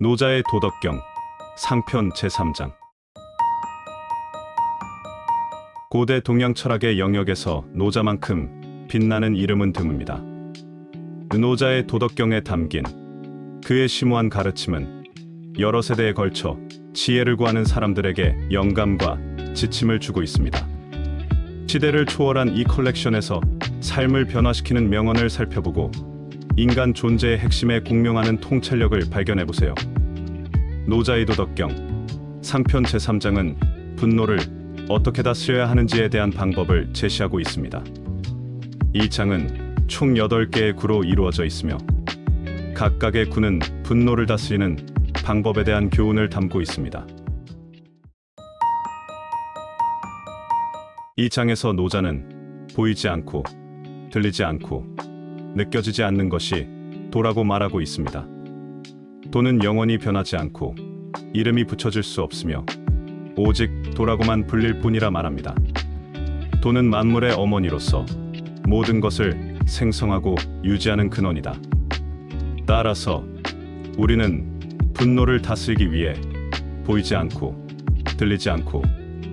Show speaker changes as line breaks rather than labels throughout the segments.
노자의 도덕경 상편 제3장 고대 동양 철학의 영역에서 노자만큼 빛나는 이름은 드뭅니다. 노자의 도덕경에 담긴 그의 심오한 가르침은 여러 세대에 걸쳐 지혜를 구하는 사람들에게 영감과 지침을 주고 있습니다. 시대를 초월한 이 컬렉션에서 삶을 변화시키는 명언을 살펴보고 인간 존재의 핵심에 공명하는 통찰력을 발견해 보세요. 노자의 도덕경 상편 제3장은 분노를 어떻게 다스려야 하는지에 대한 방법을 제시하고 있습니다. 이 장은 총 8개의 구로 이루어져 있으며 각각의 구는 분노를 다스리는 방법에 대한 교훈을 담고 있습니다. 이 장에서 노자는 보이지 않고 들리지 않고 느껴지지 않는 것이 도라고 말하고 있습니다. 도는 영원히 변하지 않고 이름이 붙여질 수 없으며 오직 도라고만 불릴 뿐이라 말합니다. 도는 만물의 어머니로서 모든 것을 생성하고 유지하는 근원이다. 따라서 우리는 분노를 다스리기 위해 보이지 않고 들리지 않고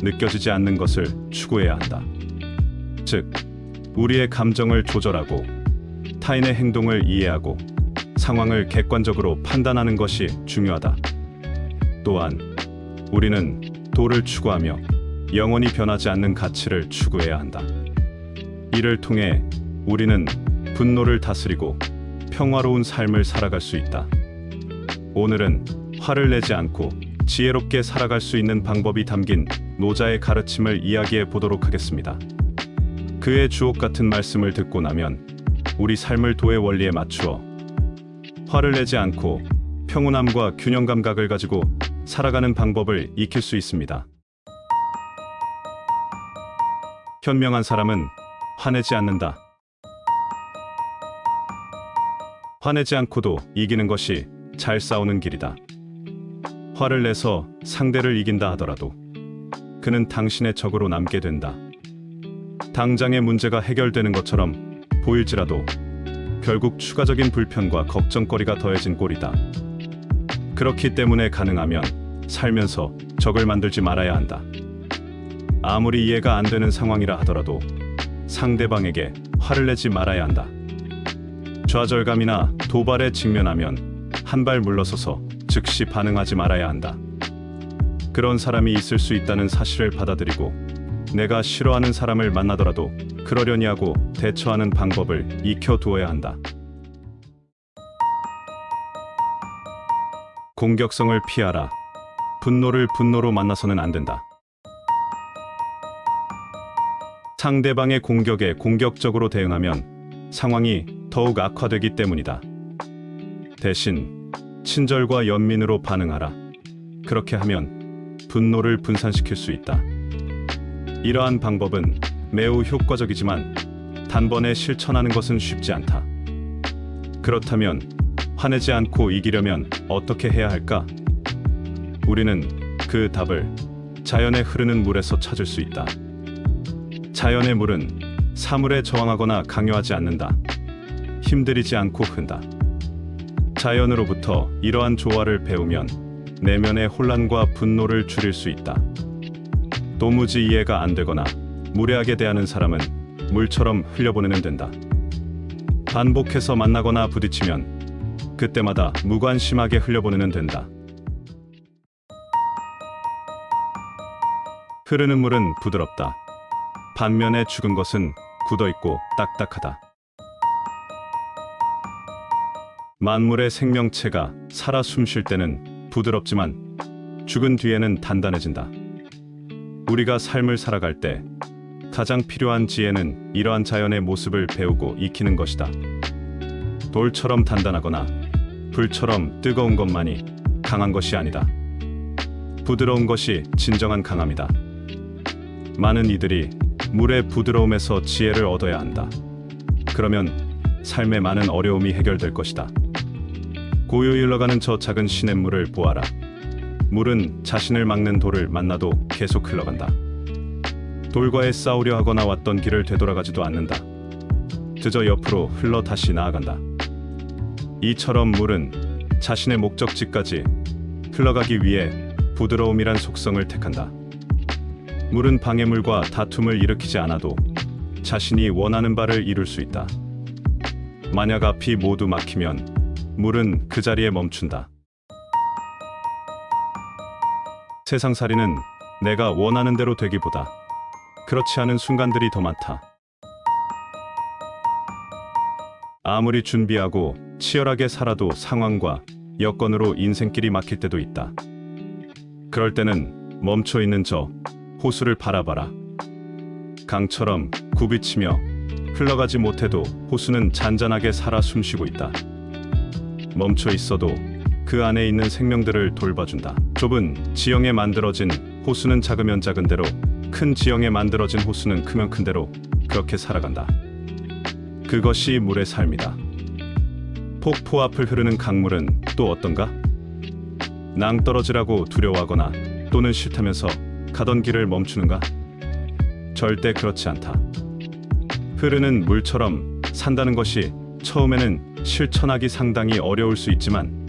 느껴지지 않는 것을 추구해야 한다. 즉, 우리의 감정을 조절하고 타인의 행동을 이해하고 상황을 객관적으로 판단하는 것이 중요하다. 또한 우리는 도를 추구하며 영원히 변하지 않는 가치를 추구해야 한다. 이를 통해 우리는 분노를 다스리고 평화로운 삶을 살아갈 수 있다. 오늘은 화를 내지 않고 지혜롭게 살아갈 수 있는 방법이 담긴 노자의 가르침을 이야기해 보도록 하겠습니다. 그의 주옥 같은 말씀을 듣고 나면 우리 삶을 도의 원리에 맞추어 화를 내지 않고 평온함과 균형 감각을 가지고 살아가는 방법을 익힐 수 있습니다. 현명한 사람은 화내지 않는다. 화내지 않고도 이기는 것이 잘 싸우는 길이다. 화를 내서 상대를 이긴다 하더라도 그는 당신의 적으로 남게 된다. 당장의 문제가 해결되는 것처럼 보일지라도 결국 추가적인 불편과 걱정거리가 더해진 꼴이다. 그렇기 때문에 가능하면 살면서 적을 만들지 말아야 한다. 아무리 이해가 안 되는 상황이라 하더라도 상대방에게 화를 내지 말아야 한다. 좌절감이나 도발에 직면하면 한 발 물러서서 즉시 반응하지 말아야 한다. 그런 사람이 있을 수 있다는 사실을 받아들이고 내가 싫어하는 사람을 만나더라도 그러려니 하고 대처하는 방법을 익혀두어야 한다. 공격성을 피하라. 분노를 분노로 만나서는 안 된다. 상대방의 공격에 공격적으로 대응하면 상황이 더욱 악화되기 때문이다. 대신 친절과 연민으로 반응하라. 그렇게 하면 분노를 분산시킬 수 있다. 이러한 방법은 매우 효과적이지만 단번에 실천하는 것은 쉽지 않다. 그렇다면 화내지 않고 이기려면 어떻게 해야 할까? 우리는 그 답을 자연에 흐르는 물에서 찾을 수 있다. 자연의 물은 사물에 저항하거나 강요하지 않는다. 힘들이지 않고 흔다. 자연으로부터 이러한 조화를 배우면 내면의 혼란과 분노를 줄일 수 있다. 도무지 이해가 안 되거나 무례하게 대하는 사람은 물처럼 흘려보내면 된다. 반복해서 만나거나 부딪히면 그때마다 무관심하게 흘려보내면 된다. 흐르는 물은 부드럽다. 반면에 죽은 것은 굳어 있고 딱딱하다. 만물의 생명체가 살아 숨 쉴 때는 부드럽지만 죽은 뒤에는 단단해진다. 우리가 삶을 살아갈 때 가장 필요한 지혜는 이러한 자연의 모습을 배우고 익히는 것이다. 돌처럼 단단하거나 불처럼 뜨거운 것만이 강한 것이 아니다. 부드러운 것이 진정한 강함이다. 많은 이들이 물의 부드러움에서 지혜를 얻어야 한다. 그러면 삶의 많은 어려움이 해결될 것이다. 고요히 흘러가는 저 작은 시냇물을 보아라. 물은 자신을 막는 돌을 만나도 계속 흘러간다. 돌과의 싸우려 하거나 왔던 길을 되돌아가지도 않는다. 그저 옆으로 흘러 다시 나아간다. 이처럼 물은 자신의 목적지까지 흘러가기 위해 부드러움이란 속성을 택한다. 물은 방해물과 다툼을 일으키지 않아도 자신이 원하는 바를 이룰 수 있다. 만약 앞이 모두 막히면 물은 그 자리에 멈춘다. 세상살이는 내가 원하는 대로 되기보다 그렇지 않은 순간들이 더 많다. 아무리 준비하고 치열하게 살아도 상황과 여건으로 인생길이 막힐 때도 있다. 그럴 때는 멈춰 있는 저 호수를 바라봐라. 강처럼 굽이치며 흘러가지 못해도 호수는 잔잔하게 살아 숨쉬고 있다. 멈춰 있어도 그 안에 있는 생명들을 돌봐준다. 좁은 지형에 만들어진 호수는 작으면 작은 대로, 큰 지형에 만들어진 호수는 크면 큰 대로 그렇게 살아간다. 그것이 물의 삶이다. 폭포 앞을 흐르는 강물은 또 어떤가? 낭떠러지라고 두려워하거나 또는 싫다면서 가던 길을 멈추는가? 절대 그렇지 않다. 흐르는 물처럼 산다는 것이 처음에는 실천하기 상당히 어려울 수 있지만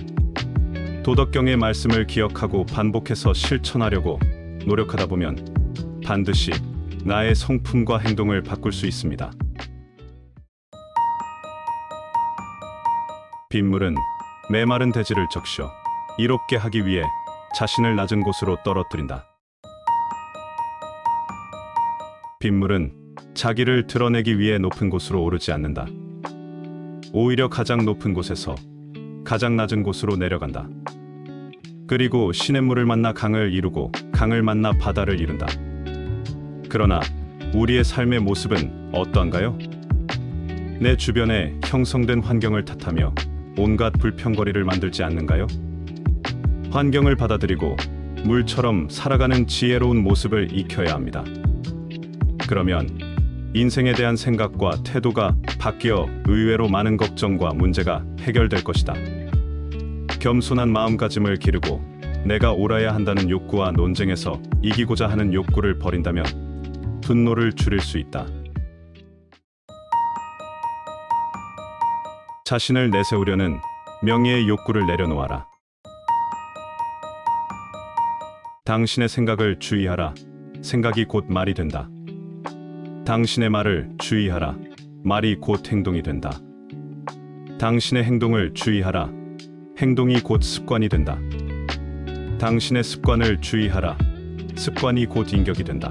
도덕경의 말씀을 기억하고 반복해서 실천하려고 노력하다 보면 반드시 나의 성품과 행동을 바꿀 수 있습니다. 빗물은 메마른 대지를 적셔 이롭게 하기 위해 자신을 낮은 곳으로 떨어뜨린다. 빗물은 자기를 드러내기 위해 높은 곳으로 오르지 않는다. 오히려 가장 높은 곳에서 가장 낮은 곳으로 내려간다. 그리고 시냇물을 만나 강을 이루고 강을 만나 바다를 이룬다. 그러나 우리의 삶의 모습은 어떠한가요? 내 주변에 형성된 환경을 탓하며 온갖 불평거리를 만들지 않는가요? 환경을 받아들이고 물처럼 살아가는 지혜로운 모습을 익혀야 합니다. 그러면 인생에 대한 생각과 태도가 바뀌어 의외로 많은 걱정과 문제가 해결될 것이다. 겸손한 마음가짐을 기르고 내가 옳아야 한다는 욕구와 논쟁에서 이기고자 하는 욕구를 버린다면 분노를 줄일 수 있다. 자신을 내세우려는 명예의 욕구를 내려놓아라. 당신의 생각을 주의하라. 생각이 곧 말이 된다. 당신의 말을 주의하라. 말이 곧 행동이 된다. 당신의 행동을 주의하라. 행동이 곧 습관이 된다. 당신의 습관을 주의하라. 습관이 곧 인격이 된다.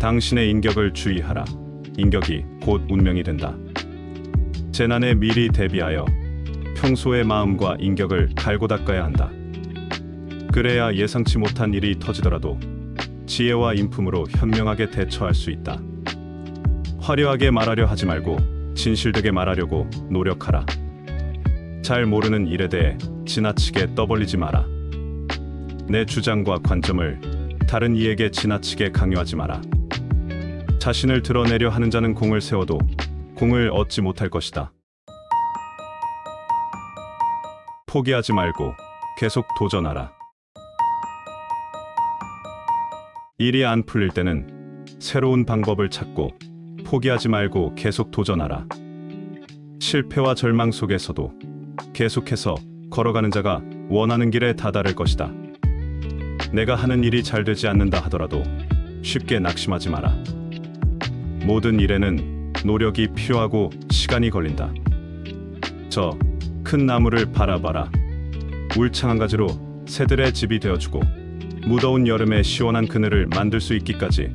당신의 인격을 주의하라. 인격이 곧 운명이 된다. 재난에 미리 대비하여 평소의 마음과 인격을 갈고 닦아야 한다. 그래야 예상치 못한 일이 터지더라도 지혜와 인품으로 현명하게 대처할 수 있다. 화려하게 말하려 하지 말고 진실되게 말하려고 노력하라. 잘 모르는 일에 대해 지나치게 떠벌리지 마라. 내 주장과 관점을 다른 이에게 지나치게 강요하지 마라. 자신을 드러내려 하는 자는 공을 세워도 공을 얻지 못할 것이다. 포기하지 말고 계속 도전하라. 일이 안 풀릴 때는 새로운 방법을 찾고 포기하지 말고 계속 도전하라. 실패와 절망 속에서도 계속해서 걸어가는 자가 원하는 길에 다다를 것이다. 내가 하는 일이 잘 되지 않는다 하더라도 쉽게 낙심하지 마라. 모든 일에는 노력이 필요하고 시간이 걸린다. 저 큰 나무를 바라봐라. 울창한 가지로 새들의 집이 되어주고 무더운 여름에 시원한 그늘을 만들 수 있기까지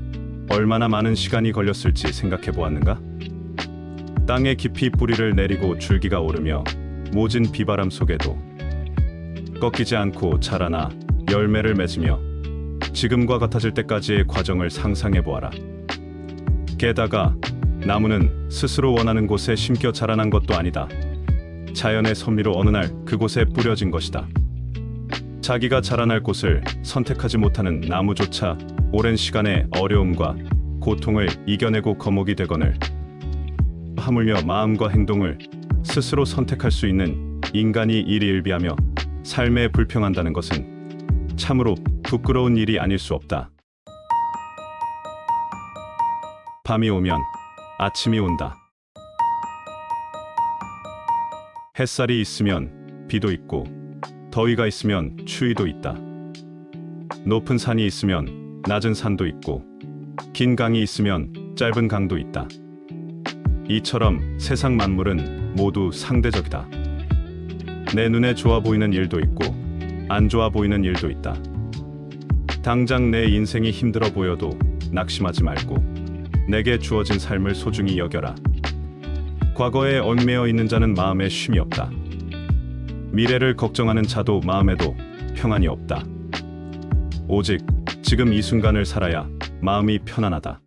얼마나 많은 시간이 걸렸을지 생각해 보았는가? 땅에 깊이 뿌리를 내리고 줄기가 오르며 모진 비바람 속에도 꺾이지 않고 자라나 열매를 맺으며 지금과 같아질 때까지의 과정을 상상해 보아라. 게다가 나무는 스스로 원하는 곳에 심겨 자라난 것도 아니다. 자연의 섭리로 어느 날 그곳에 뿌려진 것이다. 자기가 자라날 곳을 선택하지 못하는 나무조차 오랜 시간의 어려움과 고통을 이겨내고 거목이 되거늘 하물며 마음과 행동을 스스로 선택할 수 있는 인간이 일희일비하며 삶에 불평한다는 것은 참으로 부끄러운 일이 아닐 수 없다. 밤이 오면 아침이 온다. 햇살이 있으면 비도 있고 더위가 있으면 추위도 있다. 높은 산이 있으면 낮은 산도 있고 긴 강이 있으면 짧은 강도 있다. 이처럼 세상 만물은 모두 상대적이다. 내 눈에 좋아 보이는 일도 있고 안 좋아 보이는 일도 있다. 당장 내 인생이 힘들어 보여도 낙심하지 말고 내게 주어진 삶을 소중히 여겨라. 과거에 얽매여 있는 자는 마음에 쉼이 없다. 미래를 걱정하는 자도 마음에도 평안이 없다. 오직 지금 이 순간을 살아야 마음이 편안하다.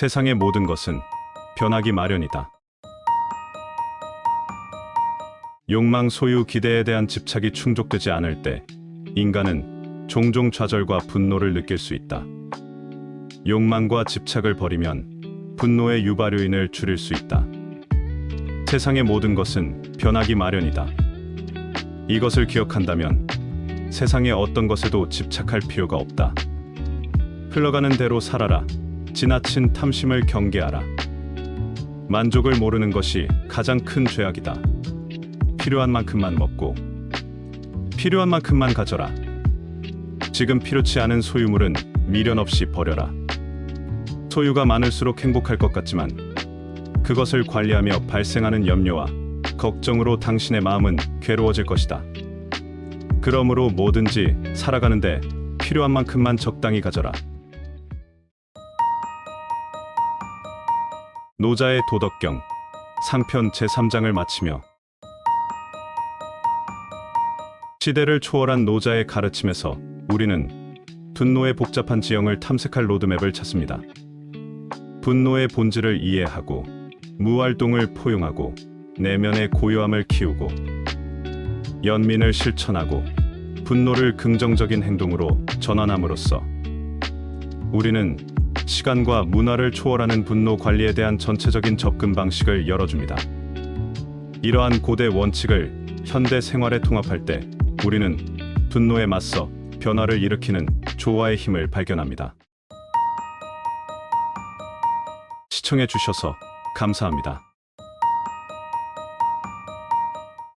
세상의 모든 것은 변하기 마련이다. 욕망 소유 기대에 대한 집착이 충족되지 않을 때 인간은 종종 좌절과 분노를 느낄 수 있다. 욕망과 집착을 버리면 분노의 유발요인을 줄일 수 있다. 세상의 모든 것은 변하기 마련이다. 이것을 기억한다면 세상의 어떤 것에도 집착할 필요가 없다. 흘러가는 대로 살아라. 지나친 탐심을 경계하라. 만족을 모르는 것이 가장 큰 죄악이다. 필요한 만큼만 먹고 필요한 만큼만 가져라. 지금 필요치 않은 소유물은 미련 없이 버려라. 소유가 많을수록 행복할 것 같지만 그것을 관리하며 발생하는 염려와 걱정으로 당신의 마음은 괴로워질 것이다. 그러므로 뭐든지 살아가는데 필요한 만큼만 적당히 가져라. 노자의 도덕경 상편 제3장을 마치며 시대를 초월한 노자의 가르침에서 우리는 분노의 복잡한 지형을 탐색할 로드맵을 찾습니다. 분노의 본질을 이해하고 무활동을 포용하고 내면의 고요함을 키우고 연민을 실천하고 분노를 긍정적인 행동으로 전환함으로써 우리는 시간과 문화를 초월하는 분노 관리에 대한 전체적인 접근 방식을 열어줍니다. 이러한 고대 원칙을 현대 생활에 통합할 때 우리는 분노에 맞서 변화를 일으키는 조화의 힘을 발견합니다. 시청해 주셔서 감사합니다.